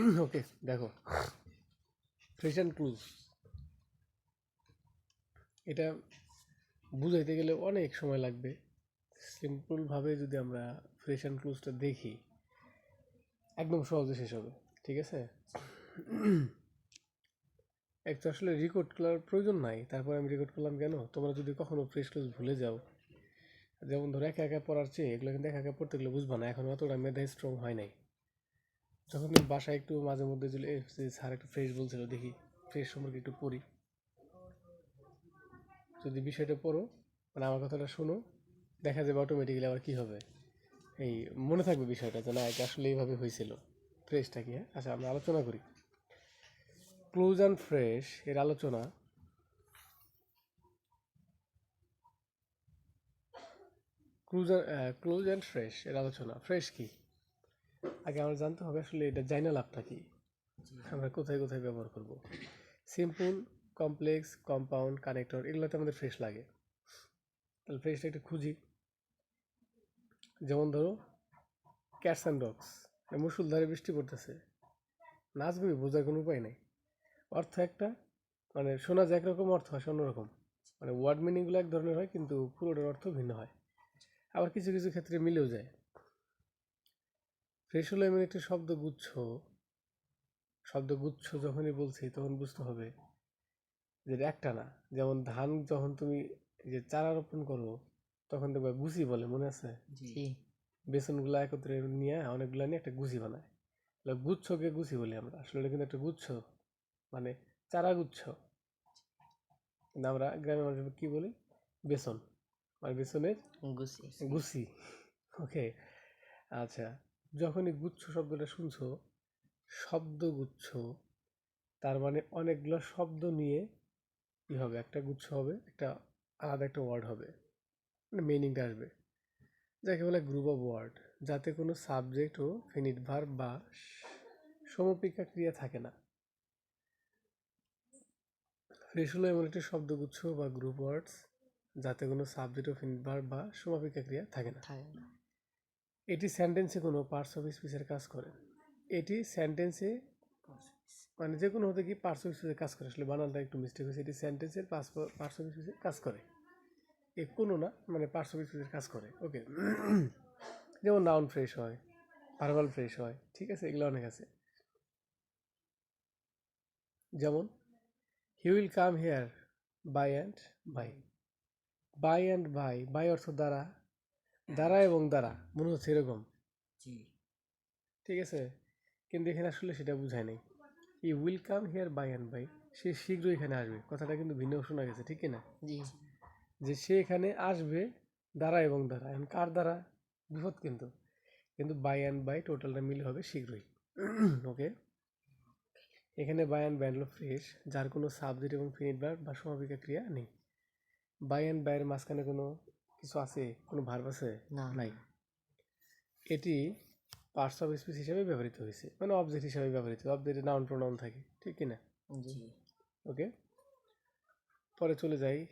ওকে দেখো। Fresh and clues এটা বুঝাইতে গেলে অনেক সময় লাগবে। সিম্পলভাবে যদি আমরা ফ্রেশ অ্যান্ড ক্লুজটা দেখি, একদম সহজে শেষ হবে, ঠিক আছে? এক তো আসলে রেকর্ড করার প্রয়োজন নাই, তারপর আমি রেকর্ড করলাম কেন? তোমরা যদি কখনো ফ্রেশ ক্লুজ ভুলে যাও, যেমন ধরো একা একা পড়ার চেয়ে, এগুলো কিন্তু একা একা পড়তে গেলে বুঝবা না, এখন অতটা মেধা স্ট্রং হয় নাই। যখন বাসায় একটু মাঝে মধ্যে "এ, স্যার একটু ফ্রেশ বলছিল দেখি ফ্রেশ সম্পর্কে একটু পড়ি। যদি বিষয়টা পড়ো মানে আমার কথাটা শোনো দেখা যাবে অটোমেটিক্যালি আবার কী হবে। এই মনে থাকবে বিষয়টা যে না এটা আসলে এইভাবে হয়েছিল। ফ্রেশটা কি হ্যাঁ? আচ্ছা আমরা আলোচনা করি। ক্লোজ অ্যান্ড ফ্রেশ এর আলোচনা। ক্লোজ ক্লোজ অ্যান্ড ফ্রেশ এর আলোচনা। ফ্রেশ কি? আগে আমরা জানতে হবে আসলে এটা জাইনা লাভটা কি? আমরা কোথায় কোথায় ব্যবহার করব? সিম্পল, কমপ্লেক্স, কম্পাউন্ড, কানেক্টর, এগুলোতে আমাদের ফ্রেশ লাগে। তাহলে ফ্রেশটা একটু খুঁজি। যেমন ধরো ক্যাটস অ্যান্ড ডগস মুসুলধারে বৃষ্টি পড়তেছে। নাচবে বোঝার কোনো উপায় নেই। অর্থ একটা মানে শোনা যায় একরকম, অর্থ হয় অন্যরকম। মানে ওয়ার্ড মিনিংগুলো এক ধরনের হয়, কিন্তু পুরোটার অর্থ ভিন্ন হয়। আবার কিছু কিছু ক্ষেত্রে মিলেও যায়। ফ্রেশ হলো এমন একটি শব্দগুচ্ছ। শব্দগুচ্ছ যখনই বলছি তখন বুঝতে হবে যে একটা না। যেমন ধান যখন তুমি এই যে চারা রোপণ করো তখন দেখবে গুছি বলে মনে আছে? বেসনগুলো একত্রে নিয়ে অনেকগুলো নিয়ে একটা গুছি বানায়। গুচ্ছকে গুছি বলি আমরা। আসলে এটা কিন্তু একটা গুচ্ছ মানে চারা গুচ্ছ কিন্তু আমরা গ্রামের মানুষ কি বলি? বেসন। মানে বেসনের গুছি। গুছি। ওকে আচ্ছা। যখনই গুচ্ছ শব্দটা শুনছো শব্দগুচ্ছ তার মানে অনেকগুলো শব্দ নিয়ে কি হবে? একটা গুচ্ছ হবে, একটা আলাদা একটা ওয়ার্ড হবে। মানে মিনিংটা আসবে। যাকে বলে গ্রুপ অফ ওয়ার্ড যাতে কোনো সাবজেক্ট ও ফিনিট ভার্ব বা সমপিকা ক্রিয়া থাকে না। ফ্রেশ হলো এমন একটি শব্দগুচ্ছ বা গ্রুপ ওয়ার্ডস যাতে কোনো সাবজেক্ট ও ফিনিট ভার্ব বা সমাপিকা ক্রিয়া থাকে না। থাকে না। এটি সেন্টেন্সে কোনো পার্টস অফ স্পিচের কাজ করে। এটি সেন্টেন্সে মানে যে কোনো হতে কি পার্টস অফ স্পিচের কাজ করে। আসলে বানানটা একটু মিস্টেক হয়েছে। এটি সেন্টেন্সের পার্টস অফ স্পিচের কাজ করে। এ কোনো না মানে পার্টস অফ স্পিচের কাজ করে। ওকে যেমন নাউন ফ্রেশ হয় ভার্বাল ফ্রেশ হয়, ঠিক আছে? এগুলো অনেক আছে। যেমন he will come here by and by by and by by অর্থ দ্বারা দ্বারা এবং দ্বারা মনে হচ্ছে এরকম। জি। ঠিক আছে? কিন্তু এখানে আসলে সেটা বোঝায় নাই। He will come here by and by সে শীঘ্রই এখানে আসবে। কথাটা কিন্তু ভিন্ন শোনা গেছে ঠিক না? জি। যে সে এখানে আসবে দ্বারা এবং দ্বারা। এখন কার দ্বারা? বিপদ কিন্তু। কিন্তু বাই অ্যান্ড বাই টোটালটা মিলে হবে শীঘ্রই। ওকে? এখানে বাই অ্যান্ড বাই হলো ফ্রেশ যার কোনো সাবজেক্ট এবং ফিনিট বা সমাপিকা ক্রিয়া নেই। বাই অ্যান্ড বাইয়ের মাঝখানে কোনো কিছু আছে? কোনো ভার্ব আছে? না। নাই। এটি পার্টস অফ স্পিচ হিসেবে ব্যবহৃত হয়েছে। মানে অবজেক্ট হিসেবে ব্যবহৃত। অবজেক্টে নাউন প্রোনাউন থাকে। ঠিক কি না জি। ওকে পরে চলে যাই।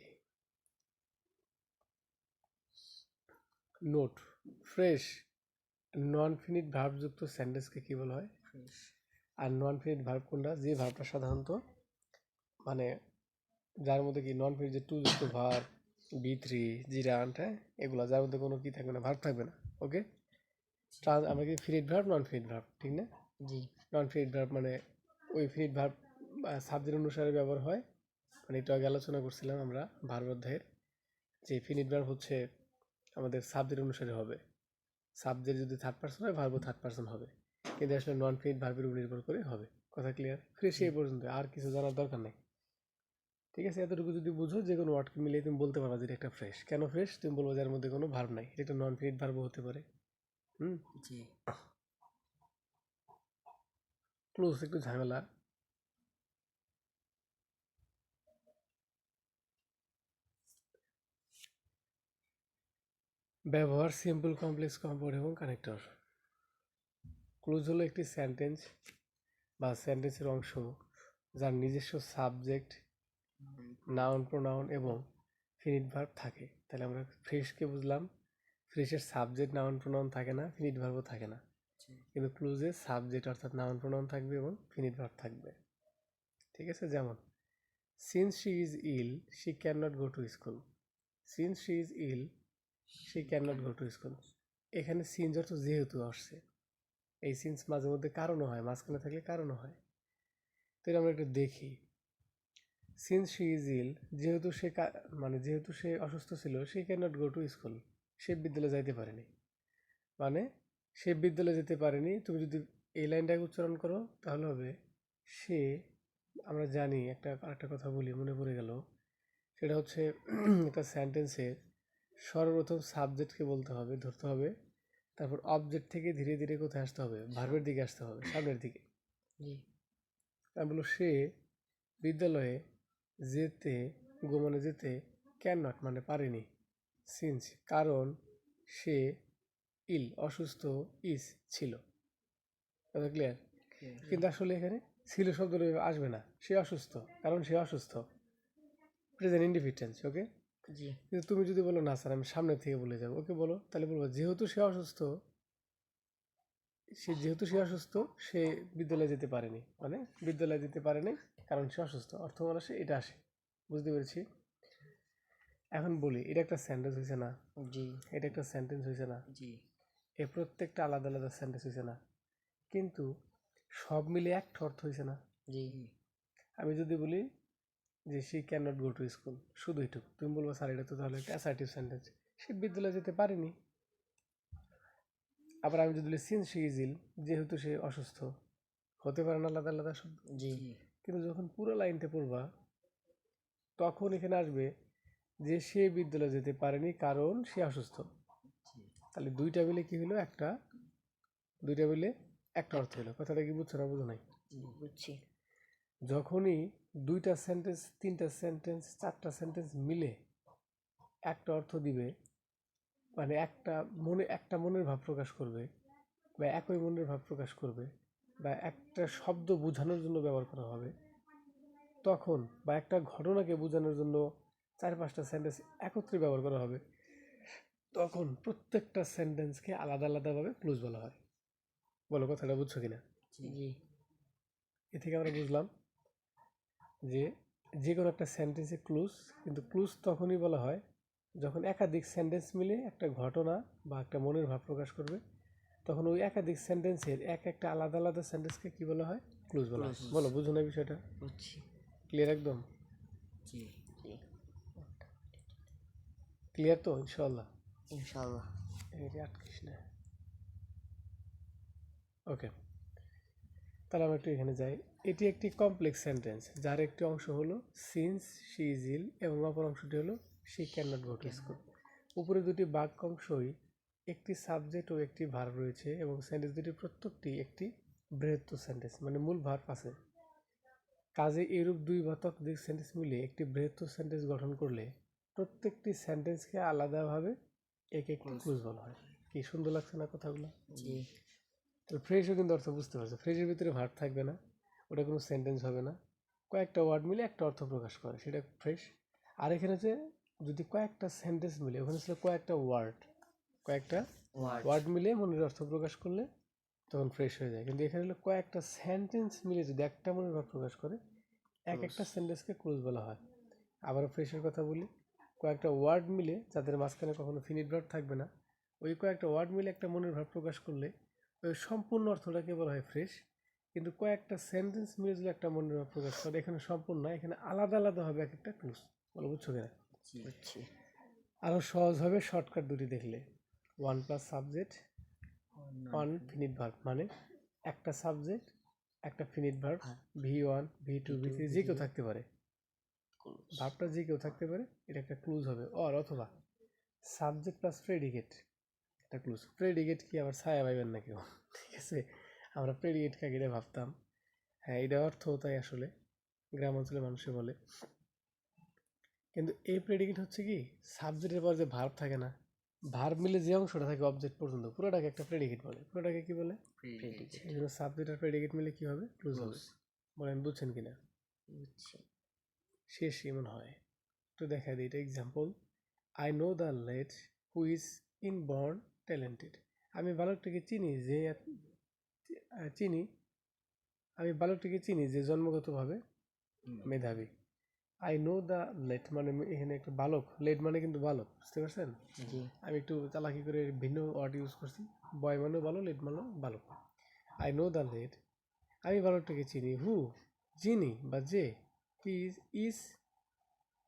নোট ফ্রেশ নন ফিনিট ভার্বযুক্ত সেন্টেন্সকে কী বলা হয়? আর নন ফিনিট ভার্ব কোনটা? যে ভার্বটা সাধারণত মানে যার মধ্যে কি নন ফিনিট যে টু যুক্ত ভার্ব বি থ্রি জিরান্ট হ্যাঁ? এগুলো যার মধ্যে কোনো কি থাকবে না ভার্ব থাকবে না ওকে ট্রান্স আমরা কি ফিনিট ভার্ব নন ফিনিট ভার্ব ঠিক না? জি। নন ফিনিট ভার্ব মানে ওই ফিনিট ভার্ব সাবজেক্ট অনুসারে ব্যবহার হয়। মানে একটু আগে আলোচনা করছিলাম আমরা ভার্ব অধ্যায়ের। যে ফিনিট ভার্ব হচ্ছে আমাদের সাবজেক্ট অনুসারে হবে। সাবজেক্ট যদি থার্ড পার্সন হয় ভার্বও থার্ড পার্সন হবে। কিন্তু আসলে নন ফিনিট ভার্বের উপর নির্ভর করে হবে। কথা ক্লিয়ার ফ্রেশ এই পর্যন্ত। আর কিছু জানার দরকার নেই? ঠিক আছে? এতটুকু যদি বুঝো যে কোনো ওয়ার্ডকে মিলিয়ে তুমি বলতে পারবা যে এটা একটা ফ্রেশ কেন ফ্রেশ তুমি বলব যার মধ্যে কোনো ভার্ব নাই। এটা নন ফিনিট ভার্বও হতে পারে। হুম? জি। ক্লোজ একটু ঝামেলা। ব্যবহার সিম্পল কমপ্লেক্স কম্পাউন্ড এবং কানেক্টর ক্লোজ হলো একটি সেন্টেন্স বা সেন্টেন্সের অংশ যার নিজস্ব সাবজেক্ট নাউন প্রোনাউন এবং ফিনিট ভার্ব থাকে। তাহলে আমরা ফ্রেশকে বুঝলাম। ফ্রেশের সাবজেক্ট নাউন প্রোনাউন থাকে না ফিনিট ভার্বও থাকে না। কিন্তু ক্লুজে সাবজেক্ট অর্থাৎ নাউন প্রোনাউন থাকবে এবং ফিনিট ভার্ব থাকবে। ঠিক আছে? যেমন since she is ill she can not go to school since she is ill she can not go to school এখানে সিন্স অর্থ যেহেতু আসছে। এই সিন্স মাঝে মধ্যে কারণও হয় মাঝখানে থাকলে কারণও হয়। তো আমরা একটু দেখি। সিন্স শি ইজ ইল যেহেতু সে মানে যেহেতু সে অসুস্থ ছিল সে can not go to school সে বিদ্যালয়ে যাইতে পারেনি। মানে সে বিদ্যালয়ে যেতে পারেনি। তুমি যদি এই লাইনটাকে উচ্চারণ করো তাহলে হবে সে আমরা জানি একটা আরেকটা কথা বলি মনে পড়ে গেল। সেটা হচ্ছে একটা সেন্টেন্সের সর্বপ্রথম সাবজেক্টকে বলতে হবে ধরতে হবে। তারপর অবজেক্ট থেকে ধীরে ধীরে কোথায় আসতে হবে? ভার্বের দিকে আসতে হবে সামনের দিকে। আমি বলল সে বিদ্যালয়ে যেতে গো মানে যেতে ক্যান নট মানে পারেনি? সিন্স কারণ সে ইল অসুস্থ ইস ছিল। ক্লিয়ার কিন্তু আসলে এখানে ছিল শব্দটা আসবে না। সে অসুস্থ কারণ সে অসুস্থ। প্রেজেন্ট ইন্ডিফিটেন্স ওকে কিন্তু তুমি যদি বলো না স্যার আমি সামনে থেকে বলে যাব। ওকে বলো তাহলে বলব যেহেতু সে অসুস্থ সে যেহেতু সে অসুস্থ সে বিদ্যালয়ে যেতে পারেনি। মানে বিদ্যালয়ে যেতে পারেনি কারণ সে অসুস্থ অর্থ সে এটা আসে। বুঝতে পেরেছি? এখন বলি এটা একটা সেন্টেন্স হয়েছে না? জি। এটা একটা সেন্টেন্স হয়েছে না? জি। এ প্রত্যেকটা আলাদা আলাদা সেন্টেন্স হয়েছে না? কিন্তু সব মিলে একটা অর্থ হয়েছে না? জি। আমি যদি বলি যে she can not go to school শুধু এটুকু তুমি বলব স্যার এটা তো তাহলে একটা অ্যাসার্টিভ সেন্টেন্স সে বিদ্যালয়ে যেতে পারেনি। আবার আমি যদি বলি সিন সি ইজিল যেহেতু সে অসুস্থ হতে পারে না আলাদা আলাদা শব্দ? জি। কিন্তু যখন পুরো লাইনটা পড়বা তখন এখানে আসবে যে সে বিদ্যালয়ে যেতে পারেনি কারণ সে অসুস্থ। তাহলে দুইটা মিলে কি হলো একটা দুইটা মিলে একটা অর্থ হলো কথাটা কি বুঝছ না বুঝো নাই? বুঝছি। যখনই দুইটা সেন্টেন্স তিনটা সেন্টেন্স চারটা সেন্টেন্স মিলে একটা অর্থ দিবে মানে একটা মনে একটা মনের ভাব প্রকাশ করবে বা একই মনের ভাব প্রকাশ করবে বা একটা শব্দ বোঝানোর জন্য ব্যবহার করা হবে। তখন বা একটা ঘটনাকে বোঝানোর জন্য চার পাঁচটা সেন্টেন্স একত্রে ব্যবহার করা হবে। তখন প্রত্যেকটা সেন্টেন্সকে আলাদা আলাদাভাবে ক্লোজ বলা হয়। বলো কথাটা বুঝছ কিনা? জি। এ থেকে আমরা বুঝলাম যে যে কোনো একটা সেন্টেন্সে ক্লুজ কিন্তু ক্লুজ তখনই বলা হয় যখন একাধিক সেন্টেন্স মিলে একটা ঘটনা বা একটা মনের ভাব প্রকাশ করবে। তখন ওই একাধিক সেন্টেন্সের এক একটা আলাদা আলাদা সেন্টেন্সকে কি বলা হয়? ক্লুজ বলা হয়। বলো বুঝো না বিষয়টা। বুঝছি। ক্লিয়ার একদম? ক্লিয়ার তো? ইনশাল্লাহ ইনশাআল্লাহ। এটি আটকিস না ওকে তাহলে আমরা একটু এখানে যাই। এটি একটি কমপ্লেক্স সেন্টেন্স যার একটি অংশ হলো সিন্স শি ইজ ইল এবং অপর অংশটি হলো she can not go to school উপরে দুটি বাক্য অংশই একটি সাবজেক্ট ও একটি ভার্ব রয়েছে এবং সেন্টেন্স দুটি প্রত্যেকটি একটি বৃহত্তর সেন্টেন্স মানে মূল ভার্ব আছে। কাজে এরূপ দুই বা ততোধিক সেন্টেন্স মিলে একটি বৃহত্তর সেন্টেন্স গঠন করলে প্রত্যেকটি সেন্টেন্সকে আলাদাভাবে এক একটি ক্লুজ বলা হয়। কি সুন্দর লাগছে না কথাগুলো? জি। তো ফ্রেশও কিন্তু অর্থ বুঝতে পারছ। ফ্রেশের ভিতরে ভার্ব থাকবে না ওটা কোনো সেন্টেন্স হবে না। কয়েকটা ওয়ার্ড মিলে একটা অর্থ প্রকাশ করে সেটা ফ্রেশ আর এখানে যে যদি কয়েকটা সেন্টেন্স মিলে ওখানে ছিল কয়েকটা ওয়ার্ড কয়েকটা ওয়ার্ড ওয়ার্ড মিলে মনের অর্থ প্রকাশ করলে তখন ফ্রেশ হয়ে যায়। কিন্তু এখানে হলো কয়েকটা সেন্টেন্স মিলে যদি একটা মনের ভাব প্রকাশ করে এক একটা সেন্টেন্সকে ক্লোজ বলা হয়। আবারও ফ্রেশের কথা বলি কয়েকটা ওয়ার্ড মিলে যাদের মাঝখানে কখনো ফিনিট ভার্ব থাকবে না ওই কয়েকটা ওয়ার্ড মিলে একটা মনের ভাব প্রকাশ করলে ওই সম্পূর্ণ অর্থটাকে বলা হয় ফ্রেশ কিন্তু কয়েকটা সেন্টেন্স মিলে যদি একটা মনের ভাব প্রকাশ করে এখানে সম্পূর্ণ না এখানে আলাদা আলাদা হবে এক একটা ক্লোজ বলো বুঝছ কিনা? আরও সহজ হবে শর্টকাট দুটি দেখলে। One plus subject one finite verb মানে একটা সাবজেক্ট একটা finite verb V one V two V three যে কেউ থাকতে পারে। ভার্বটা যে কেউ থাকতে পারে এটা একটা ক্লুজ হবে। অর অথবা সাবজেক্ট প্লাস প্রেডিকেট একটা ক্লুজ প্রেডিকেট কি? আবার ছায়া পাইবেন না কেউ। ঠিক আছে? আমরা প্রেডিকেট কাকে এটা ভাবতাম। হ্যাঁ এটা অর্থ তাই আসলে। গ্রাম অঞ্চলের মানুষে বলে। কিন্তু এই প্রেডিকেট হচ্ছে কি? সাবজেক্টের পর যে ভার্ব থাকে না ভার্ব মিলে যে অংশটা থাকে অবজেক্ট পর্যন্ত পুরোটাকে একটা প্রেডিকেট বলে। পুরোটাকে কি বলে? প্রেডিকেট সাবজেক্ট আর প্রেডিকেট মিলে কি হবে? ক্লুজ হবে। বলেন বুঝছেন কিনা? বুঝছি। শেষ এমন হয়। তো দেখা দিই এটা example I know the lad who is inborn talented আমি বালকটাকে চিনি যে চিনি। আমি বালকটিকে চিনি যে জন্মগতভাবে মেধাবী। আই নো দ্য লেট মানে এখানে একটা বালক। লেট মানে কিন্তু বালক বুঝতে পারছেন? আমি একটু চালাকি করে ভিন্ন ওয়ার্ড ইউজ করছি। বয় মানেও ভালো লেট মানেও বালক। আই নো দ্য লেট আমি বালকটাকে চিনি। হু যিনি বা যে। He is is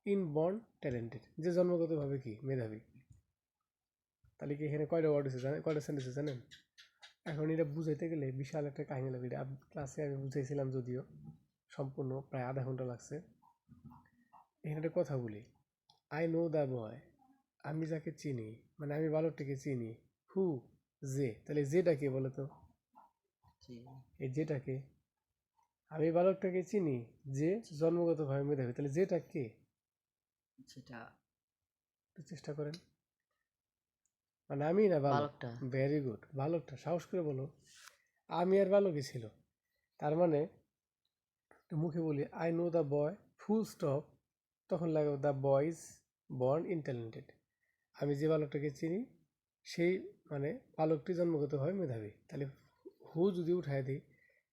inborn talented যে জন্মগতভাবে কি? মেধাবী। তাহলে কি এখানে কয়টা ওয়ার্ড আছে জানেন? কয়টা সেন্টেন্স জানেন? এখন এটা বুঝাইতে গেলে বিশাল একটা কাহিনী লাগবে। এটা ক্লাসে আমি বুঝাইছিলাম যদিও। সম্পূর্ণ প্রায় আধা ঘণ্টা লাগছে। এখানে একটা কথা বলি। আই নো দ্য বয় আমি যাকে চিনি মানে আমি বালকটিকে চিনি। হু যে। তাহলে যেটা কে বলো তো? জি। এই যেটাকে আমি বালকটাকে চিনি যে জন্মগতভাবে মেধাবী। তাহলে যেটা কে? সেটা একটু চেষ্টা করেন। মানে আমি না বালক? বালকটা। ভেরি গুড বালকটা সাহস করে বলো। আমি আর বালকই ছিল। তার মানে মুখে বলি I know the boy full stop তখন লাগাবো the boy is born in talented আমি যে বালকটাকে চিনি সেই মানে বালকটি জন্মগতভাবে মেধাবী। তাহলে হু যদি উঠায় দিই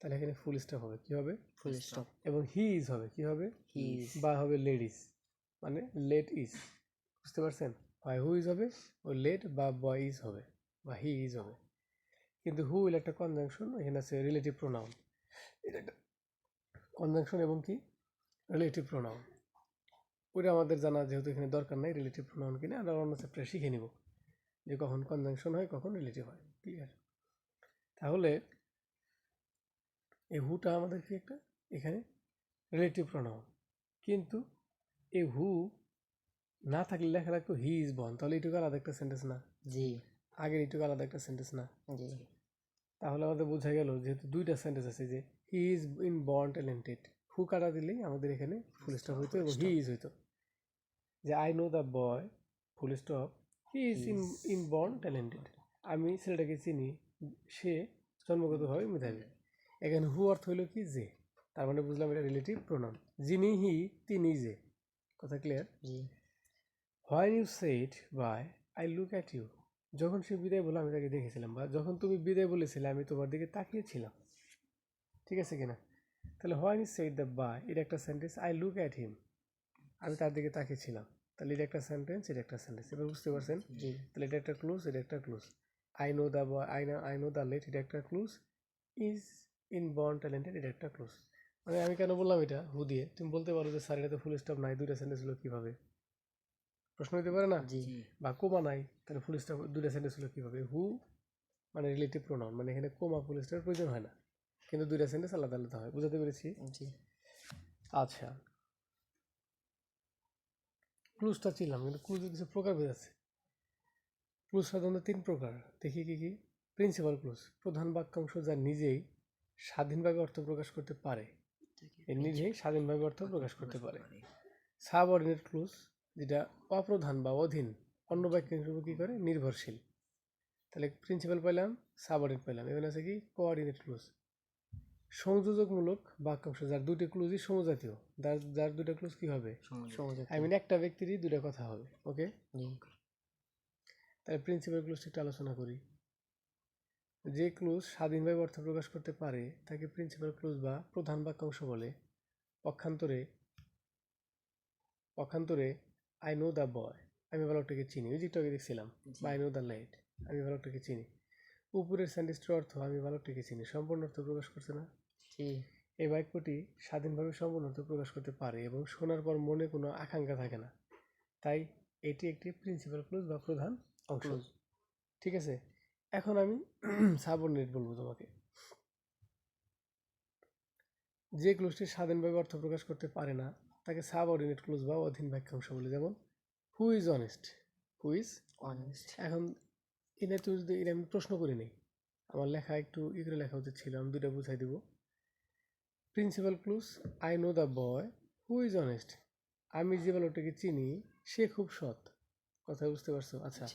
তাহলে এখানে ফুল স্টপ হবে। কি হবে? ফুল স্টপ এবং হি ইজ হবে। কি হবে? হি ইজ বা হবে লেডিস মানে লেট ইজ বুঝতে পারছেন? হয় হু ইজ হবে? ও লেট বা বয় ইজ হবে। বা হি ইজ হবে। কিন্তু হু হইল একটা কনজাংশন এখানে আছে রিলেটিভ প্রোনাউন এটা একটা কনজাংশন এবং কি? রিলেটিভ প্রোনাউন ওটা আমাদের জানা যেহেতু এখানে দরকার নাই রিলেটিভ প্রোনাউন কিনে আমরা অন্য চ্যাপ্টারে শিখে নিব যে কখন কনজাংশন হয় কখন রিলেটিভ হয় ক্লিয়ার তাহলে এই হুটা আমাদের কি একটা? এখানে রিলেটিভ প্রোনাউন কিন্তু এই হু না থাকলে লেখা রাখতো হি ইজ বর্ন তাহলে এটুকু আলাদা একটা সেন্টেন্স না। জি। আগের এটুকু আলাদা একটা সেন্টেন্স না। জি। তাহলে আমাদের বোঝা গেল যেহেতু দুইটা সেন্টেন্স আছে যে he is inborn talented who কাটা দিলেই আমাদের এখানে ফুল স্টপ হইতো এবং হি ইজ হইতো। যে I know the boy full stop he is in inborn talented আমি ছেলেটাকে চিনি সে জন্মগতভাবে মেধাবী। এখানে হু অর্থ হইল কি? যে। তার মানে বুঝলাম এটা রিলেটিভ প্রোনাউন যিনি হি তিনি যে। কথা clear when you said bye I look at you যখন সে বিদায় বলে আমি তাকে দেখেছিলাম। বা যখন তুমি বিদায় বলেছিলে আমি তোমার দিকে তাকিয়েছিলাম। ঠিক আছে কিনা? তাহলে when you said the bye এটা একটা sentence I look at him আমি তার দিকে তাকিয়েছিলাম। তাহলে এটা একটা সেন্টেন্স এটা একটা সেন্টেন্স এবার বুঝতে পারছেন? তাহলে এটা একটা ক্লোজ এটা একটা clause I know the boy I know I know the lad এটা একটা clause is inborn talented এটা একটা ক্লোজ মানে আমি কেন বললাম এটা? হু দিয়ে। তুমি বলতে পারো যে স্যার এটা তো ফুল স্টপ নাই। দুইটা সেন্টেন্স হলো কীভাবে? প্রশ্ন হতে পারে না? জি। বা কোমা নাই তাহলে ফুল স্টপ দুইটা সেন্টেন্স হলো কীভাবে? হু মানে রিলেটিভ প্রোনাউন মানে এখানে কোমা ফুল স্টপের প্রয়োজন হয় না। কিন্তু দুইটা সেন্টেন্স আলাদা আলাদা হয়। বুঝাতে পেরেছি? জি। আচ্ছা। ক্লুজটা ছিলাম কিন্তু ক্লুজের কিছু প্রকারভেদ আছে। ক্লুজ সাধারণত তিন প্রকার। দেখি কি কি? প্রিন্সিপাল ক্লুজ প্রধান বাক্যাংশ যা নিজেই স্বাধীনভাবে অর্থ প্রকাশ করতে পারে। নিজেই স্বাধীনভাবে অর্থ প্রকাশ করতে পারে। সাবঅর্ডিনেট ক্লুজ যেটা অপ্রধান বা অধীন অন্য বাক্যাংশের উপর কী করে? নির্ভরশীল। তাহলে প্রিন্সিপাল পেলাম সাবঅর্ডিনেট পাইলাম। এখানে আছে কি? Coordinate clues. সংযোজকমূলক বাক্যাংশ যার দুটি ক্লুজই সমজাতীয়। যার যার দুটো ক্লুজ কী হবে? আই মিন একটা ব্যক্তিরই দুটো কথা হবে ওকে তাহলে প্রিন্সিপাল ক্লুজটা একটু আলোচনা করি। যে ক্লুজ স্বাধীনভাবে অর্থ প্রকাশ করতে পারে তাকে প্রিন্সিপাল ক্লুজ বা প্রধান বাক্যাংশ বলে। পক্ষান্তরে পক্ষান্তরে আই নো দ্য বয় আমি বালকটাকে চিনি। ওই যেটাকে দেখছিলাম বা আই নো দ্য লাইট আমি বালকটাকে চিনি। উপরের সেন্টেন্সটির অর্থ আমি বালকটাকে চিনি। সম্পূর্ণ অর্থ প্রকাশ করছে না। এই বাক্যটি স্বাধীনভাবে সম্পূর্ণ প্রকাশ করতে পারে এবং শোনার পর মনে কোনো আকাঙ্ক্ষা থাকে না। তাই এটি একটি প্রিন্সিপাল ক্লুজ বা প্রধান অংশ। ঠিক আছে? এখন আমি সাবঅর্ডিনেট বলব তোমাকে। যে ক্লুজটি স্বাধীনভাবে অর্থ প্রকাশ করতে পারে না তাকে সাবঅর্ডিনেট ক্লুজ বা অধীন বাক্যাংশ বলে। যেমন who is honest who is honest এখন এটা তুমি যদি এটা আমি প্রশ্ন করি নেই আমার লেখা একটু ই করে লেখা উচিত ছিল আমি দুটো বুঝাই দিব। Principal clause I know the boy who is honest আমি যে বালকটাকে চিনি সে খুব সৎ। কথা বুঝতে পারছ? আচ্ছা।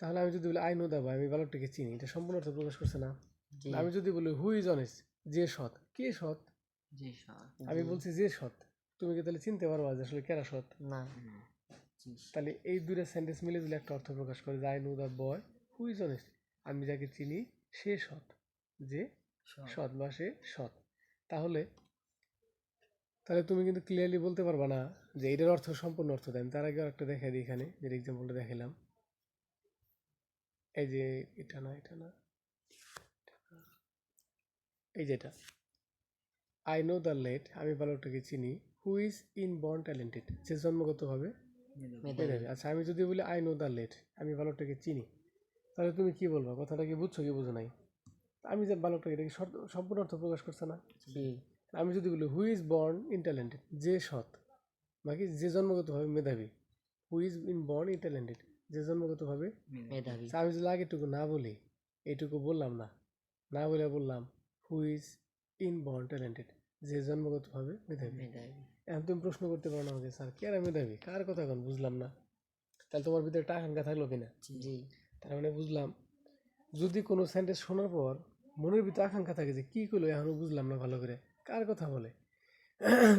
তাহলে আমি যদি বলি আই নো দ্য বয় আমি বালকটাকে চিনি এটা সম্পূর্ণ অর্থ প্রকাশ করছে না। আমি যদি বলি হু ইজ অনেস্ট যে সৎ। কে সৎ? আমি বলছি যে সৎ। তুমি কি তাহলে চিনতে পারবা যে আসলে কেরা সৎ? না। তাহলে এই দুইটা সেন্টেন্স মিলে দিলে একটা অর্থ প্রকাশ করে যে I know the boy who is honest আমি যাকে চিনি সে সৎ। যে। সৎ বা সে সৎ। তাহলে? তাহলে তুমি কিন্তু ক্লিয়ারলি বলতে পারবা না যে এটার অর্থ সম্পূর্ণ অর্থ আমি তার আগে একটা দেখাই দিই এখানে যে এক্সাম্পলটা দেখালাম এই যে এটা না এটা না এই যেটা আই নো দ্য লেট আমি বালকটাকে চিনি। Who is inborn talented যে জন্মগতভাবে আচ্ছা আমি যদি বলি আই নো দ্য লেট আমি বালকটাকে চিনি তাহলে তুমি কি বলব? কথাটা কি বুঝছ কি বুঝো নাই? আমি যে বালকটাকে এটা কি সম্পূর্ণ অর্থ প্রকাশ করছে না। আমি যদি বলি হু ইজ বর্ন ইন্টালেন্টেড যে সৎ বাকি যে জন্মগতভাবে মেধাবী? Who is inborn talented যে জন্মগতভাবে মেধাবী। আচ্ছা, আমি যদি আগেটুকু না বলি এইটুকু বললাম না। না বলে বললাম who is inborn talented যে জন্মগতভাবে মেধাবী। এখন তুমি প্রশ্ন করতে পারো না আমাকে স্যার কে মেধাবী? কার কথা এখন? বুঝলাম না। তাহলে তোমার ভিতরে আকাঙ্ক্ষা থাকল কিনা? জি। তার মানে বুঝলাম যদি কোনো সেন্টেন্স শোনার পর মনের ভিতরে আকাঙ্ক্ষা থাকে যে কী করল এখনও বুঝলাম না ভালো করে। কার কথা বলে?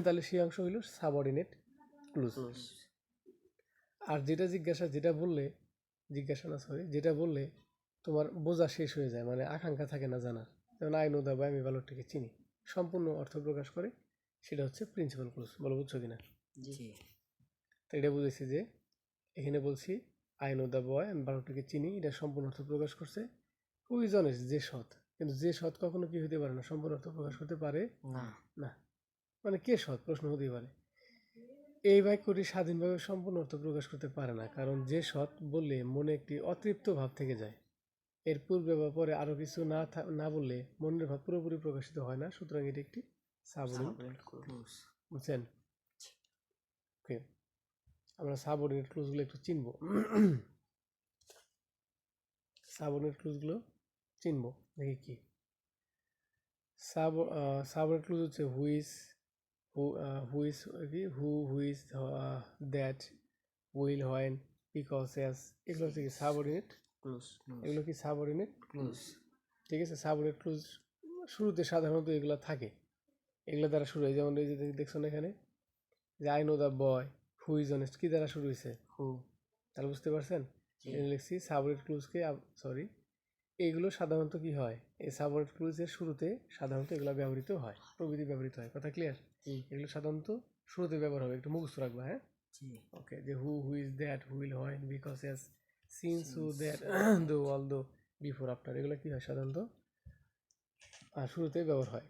তাহলে সেই অংশ হইল সাবঅর্ডিনেট ক্লুজ ক্লোজ আর যেটা জিজ্ঞাসা যেটা বললে জিজ্ঞাসা না সরি যেটা বললে তোমার বোঝা শেষ হয়ে যায় মানে আকাঙ্ক্ষা থাকে না জানার। যেমন আই নো দাবা আমি ভালোটাকে চিনি। সম্পূর্ণ অর্থ প্রকাশ করে সেটা হচ্ছে প্রিন্সিপাল ক্লুজ বলো বুঝছ কিনা? জি। তো এটা বুঝেছি যে এখানে বলছি আই নো দ্য বয় আমি বারোটাকে চিনি এটা সম্পূর্ণ অর্থ প্রকাশ করছে। হু ইজ অনেস্ট যে সৎ। কিন্তু যে সৎ কখনো কি হতে পারে না? সম্পূর্ণ অর্থ প্রকাশ করতে পারে না। মানে কে সৎ? প্রশ্ন হতেই পারে। এই বাক্যটি স্বাধীনভাবে সম্পূর্ণ অর্থ প্রকাশ করতে পারে না। কারণ যে সৎ বললে মনে একটি অতৃপ্ত ভাব থেকে যায়। এর পূর্বে বা পরে আরও কিছু না না বললে মনের ভাব পুরোপুরি প্রকাশিত হয় না। সুতরাং এটি একটি সাবঅর্ডিনেট ক্লোজ। বুঝছেন? ওকে। আমরা সাবঅর্ডিনেট ক্লোজগুলো একটু চিনব। সাবঅর্ডিনেট ক্লোজগুলো চিনব। দেখি কি সাব সাবঅর্ডিনেট ক্লোজ হচ্ছে who is who who is কি who who is that will when because as এগুলো হচ্ছে কি সাবঅর্ডিনেট ক্লোজ এগুলো কি সাবঅর্ডিনেট ক্লোজ ঠিক আছে সাবঅর্ডিনেট ক্লোজ শুরুতে সাধারণত এগুলো থাকে। এগুলো দ্বারা শুরু হয় যেমন এই যে দেখছ না এখানে? যে I know the boy who is honest কি দ্বারা শুরু হয়েছে হু তাহলে বুঝতে পারছেন? লিখছি সাবঅর্ডিনেট ক্লুজকে সরি এইগুলো সাধারণত কি হয়? এই সাবঅর্ডিনেট ক্লুজের শুরুতে সাধারণত এগুলো ব্যবহৃত হয় প্রভৃতি ব্যবহৃত হয়। কথা ক্লিয়ার এগুলো সাধারণত শুরুতে ব্যবহার হবে একটু মুখস্থ রাখবা হ্যাঁ? জি। ওকে যে who who is that who will হয় because as since who that though all though before after এগুলো কি হয় সাধারণত? আর শুরুতে ব্যবহার হয়।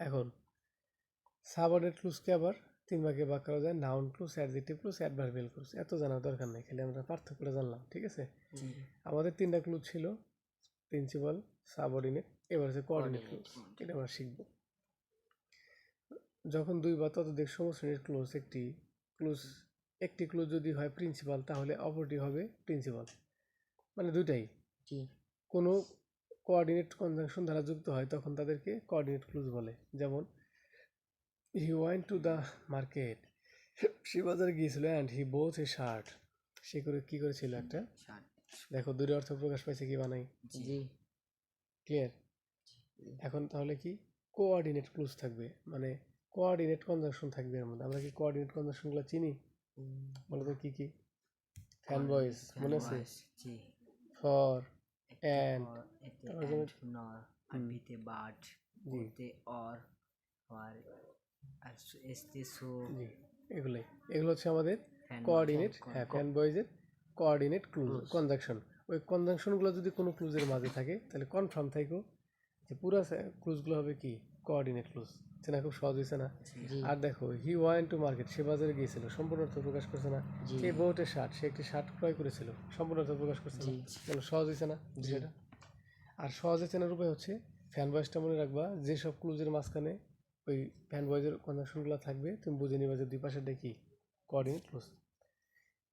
এখন সাবঅর্ডিনেট ক্লুজকে আবার তিন ভাগে ভাগ করা যায় noun clause adjective clause adverbial clause এত জানার দরকার নেই খালি আমরা পার্থক্যটা জানলাম ঠিক আছে? আমাদের তিনটা ক্লুজ ছিল প্রিন্সিপাল সাবঅর্ডিনেট এবার হচ্ছে কোঅর্ডিনেট ক্লুজ এটা আমরা শিখব। যখন দুই বা ততোধিক সমশ্রেণীর ক্লোজ একটি ক্লোজ একটি ক্লোজ যদি হয় প্রিন্সিপাল তাহলে অপরটি হবে প্রিন্সিপাল মানে দুইটাই। জি। কোনো কোঅর্ডিনেট কনজাংশন দ্বারা যুক্ত হয় তখন তাদেরকে কোঅর্ডিনেট ক্লুজ বলে। যেমন he went to the market সে বাজারে গিয়েছিল and he bought a shirt সে করে কী করেছিল একটা? দেখো দুটো অর্থ প্রকাশ পাইছে কি বানাই জি। ক্লিয়ার এখন তাহলে কি? কোঅর্ডিনেট ক্লুজ থাকবে। মানে কোঅর্ডিনেট কনজাংশন থাকবে এর মধ্যে। আমরা কি কোঅর্ডিনেট কনজাংশনগুলো চিনি? বলতো কি কি? ফ্যান বয়েস মনে আছে জি। ফর তারপর নর, বাট, ওতে অর, আর আর এসতে সো, জি এগুলোই। এগুলো হচ্ছে আমাদের কোঅর্ডিনেট হ্যাঁ ফ্যান বয়েজের কোঅর্ডিনেট ক্লুজ Clues. কনজাংশন ওই কনজাংশনগুলো যদি কোনো ক্লুজের মাঝে থাকে তাহলে কনফার্ম থাকো যে পুরো ক্লুজগুলো হবে কি? কোঅর্ডিনেট ক্লুজ সেটা খুব সহজ হয়েছে না? আর দেখো হি ওয়ান টু মার্কেট সে বাজারে গিয়েছিল সম্পূর্ণ অর্থ প্রকাশ করছে না। সে বোটে শার্ট সে একটি শার্ট ক্রয় করেছিল সম্পূর্ণ অর্থ প্রকাশ করছে না। কেন সহজ হয়েছে না বিষয়টা? আর সহজে চেনার উপায় হচ্ছে ফ্যান বয়েসটা মনে রাখবা যেসব ক্লুজের মাঝখানে ওই ফ্যান বয়েজের কনজাংশনগুলো থাকবে তুমি বুঝে নিবা যে দুই পাশেরটা কি? কোঅর্ডিনেট ক্লুজ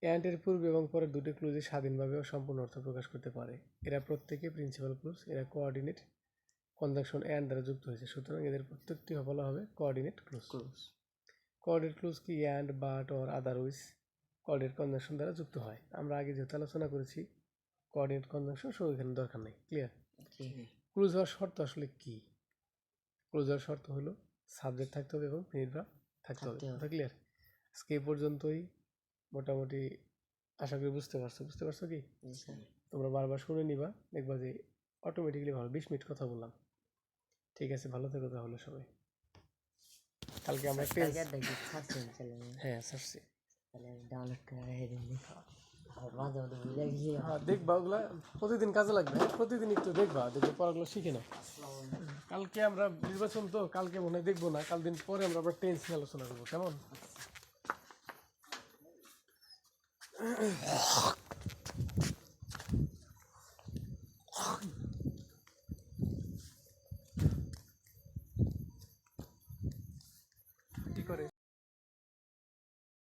অ্যান্টের পূর্বে এবং পরের দুটি ক্লুজে স্বাধীনভাবে ও সম্পূর্ণ অর্থ প্রকাশ করতে পারে। এরা প্রত্যেকে প্রিন্সিপাল ক্লুজ এরা কোঅর্ডিনেট কনজাংশন অ্যান্ড দ্বারা যুক্ত হয়েছে। সুতরাং এদের প্রত্যেকটি বলা হবে coordinate clause clause coordinate clause কি and but or otherwise coordinate conjunction দ্বারা যুক্ত হয়। আমরা আগে যেহেতু আলোচনা করেছি কোঅর্ডিনেট কনজাংশন সব এখানে দরকার নেই। ক্লিয়ার ক্লুজ হওয়ার শর্ত আসলে কি? ক্লুজ হওয়ার শর্ত হলো সাবজেক্ট থাকতে হবে এবং নির্ভর থাকতে হবে। থাকতে হবে। কথা ক্লিয়ার আজকে এই পর্যন্তই। মোটামুটি আশা করি বুঝতে পারছ। বুঝতে পারছ কি? তোমরা বারবার শুনে নিবা দেখবা যে অটোমেটিক্যালি ভালো। বিশ মিনিট কথা বললাম। ঠিক আছে ভালো থেকো তাহলে সবাই। কালকে আমরা হ্যাঁ সারছি তাহলে ডাউনলোড করে মাঝে মাঝে ভুলে হ্যাঁ দেখবা ওগুলা প্রতিদিন কাজে লাগবে হ্যাঁ? প্রতিদিন একটু দেখবা দেখবে পড়াগুলো শিখে নাও কালকে আমরা নির্বাচন তো কালকে মনে হয় দেখব না কাল দিন পরে আমরা আবার টেন্স নিয়ে আলোচনা করব কেমন